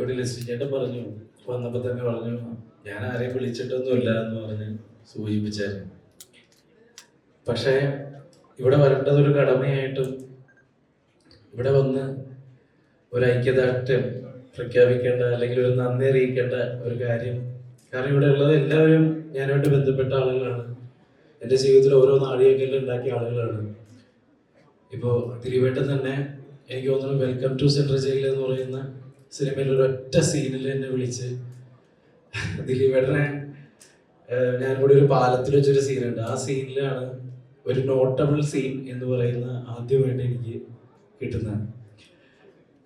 ഇവിടെ ലിസ്റ്റ് പറഞ്ഞു. വന്നപ്പോ തന്നെ പറഞ്ഞു ഞാൻ ആരെയും വിളിച്ചിട്ടൊന്നുമില്ല എന്ന് പറഞ്ഞ് സൂചിപ്പിച്ചായിരുന്നു. പക്ഷേ ഇവിടെ വരേണ്ടത് ഒരു കടമയായിട്ടും ഇവിടെ വന്ന് ഒരു ഐക്യദാർഢ്യം പ്രഖ്യാപിക്കേണ്ട അല്ലെങ്കിൽ ഒരു നന്ദി അറിയിക്കേണ്ട ഒരു കാര്യം. കാരണം ഇവിടെ ഉള്ളത് എല്ലാവരും ഞാനുമായിട്ട് ബന്ധപ്പെട്ട ആളുകളാണ്. എന്റെ ജീവിതത്തിൽ ഓരോ നാഴികക്കല്ലും ഉണ്ടാക്കിയ ആളുകളാണ്. ഇപ്പോൾ തിരുവേട്ടം തന്നെ എനിക്ക് തോന്നുന്നു വെൽക്കം ടു സെൻട്രൽ ജയിൽ എന്ന് പറയുന്ന സിനിമയിൽ ഒരു ഒറ്റ സീനിൽ എന്നെ വിളിച്ച് ദിലീപേട്ടനെ ഞാൻ കൂടി ഒരു പാലത്തിൽ വെച്ചൊരു സീനുണ്ട് ആ സീനിലാണ് ഒരു നോട്ടബിൾ സീൻ എന്ന് പറയുന്ന ആദ്യമായിട്ട് എനിക്ക് കിട്ടുന്നതാണ്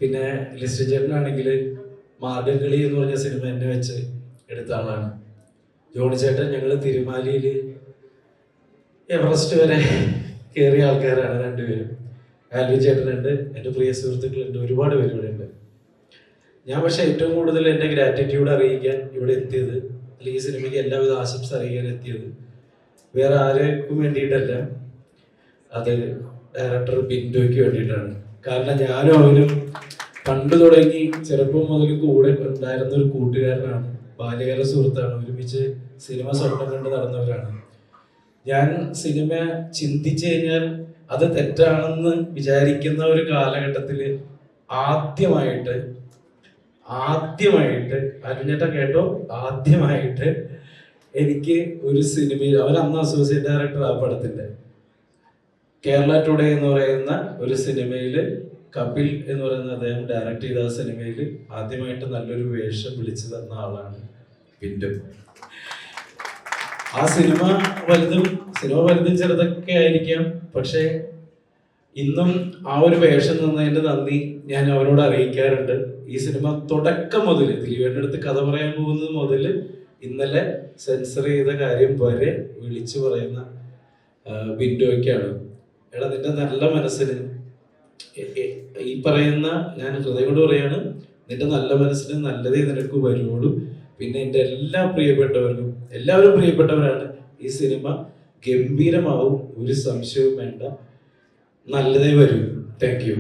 പിന്നെ ലിസ്റ്റ് ചേട്ടനാണെങ്കിൽ മാർഗംകളി എന്ന് പറഞ്ഞ സിനിമ എന്നെ വെച്ച് എടുത്ത ആളാണ്. ജോണി ചേട്ടൻ ഞങ്ങൾ തിരുമാലിയിൽ എവറസ്റ്റ് വരെ കയറിയ ആൾക്കാരാണ് രണ്ടുപേരും. ആൽവി ചേട്ടനുണ്ട് എന്റെ പ്രിയ സുഹൃത്തുക്കളുണ്ട് ഒരുപാട് പേര് ഇവിടെ ഉണ്ട് ഞാൻ പക്ഷെ ഏറ്റവും കൂടുതൽ എന്റെ ഗ്രാറ്റിറ്റ്യൂഡ് അറിയിക്കാൻ ഇവിടെ എത്തിയത് അല്ലെങ്കിൽ ഈ സിനിമയ്ക്ക് എല്ലാവിധ ആശംസ അറിയിക്കാൻ എത്തിയത് വേറെ ആർക്കും വേണ്ടിയിട്ടല്ല. അത് ഡയറക്ടർ ബിൻഡോയ്ക്ക് വേണ്ടിയിട്ടാണ്. കാരണം ഞാനും അവനും പണ്ട് തുടങ്ങി ചെറുപ്പം മുതൽ കൂടെ ഉണ്ടായിരുന്ന ഒരു കൂട്ടുകാരനാണ്. ബാല്യകാല സുഹൃത്താണ്. ഒരുമിച്ച് സിനിമ സ്വപ്നം കണ്ട് നടന്നവരാണ്. ഞാൻ സിനിമ ചിന്തിച്ചു കഴിഞ്ഞാൽ അത് തെറ്റാണെന്ന് വിചാരിക്കുന്ന ഒരു കാലഘട്ടത്തിൽ ആദ്യമായിട്ട് ആദ്യമായിട്ട് അരുഞ്ഞേട്ട കേട്ടോ ആദ്യമായിട്ട് എനിക്ക് ഒരു സിനിമയിൽ അവർ അന്ന് അസോസിയേറ്റ് ഡയറക്ടർ ആ പടത്തിന്റെ. കേരള ടുഡേ എന്ന് പറയുന്ന ഒരു സിനിമയിൽ കപിൽ എന്ന് പറയുന്ന അദ്ദേഹം ഡയറക്ട് ചെയ്ത ആ സിനിമയിൽ ആദ്യമായിട്ട് നല്ലൊരു വേഷം വിളിച്ചു തന്ന ആളാണ് പിന്റു ആ സിനിമ വലുതും സിനിമ വലുതും ചെറുതൊക്കെ ആയിരിക്കാം പക്ഷേ ഇന്നും ആ ഒരു വേഷം നിന്നതിന്റെ നന്ദി ഞാൻ അവരോട് അറിയിക്കാറുണ്ട്. ഈ സിനിമ തുടക്കം മുതൽ ദിലീപേന്റെ അടുത്ത് കഥ പറയാൻ പോകുന്നത് മുതൽ ഇന്നലെ സെൻസർ ചെയ്ത കാര്യം വരെ വിളിച്ചു പറയുന്ന ബിൻഡോയ്ക്കാണ് എടാ നിന്റെ നല്ല മനസ്സിന് ഈ പറയുന്ന ഞാൻ ഹൃദയോട് പറയാണ് നിന്റെ നല്ല മനസ്സിന് നല്ലതേ നിനക്ക് വരുള്ളൂ പിന്നെ എന്റെ എല്ലാ പ്രിയപ്പെട്ടവർക്കും എല്ലാവരും പ്രിയപ്പെട്ടവരാണ്. ഈ സിനിമ ഗംഭീരമാവും ഒരു സംശയവും വേണ്ട. നല്ലതേ വരൂ. Thank you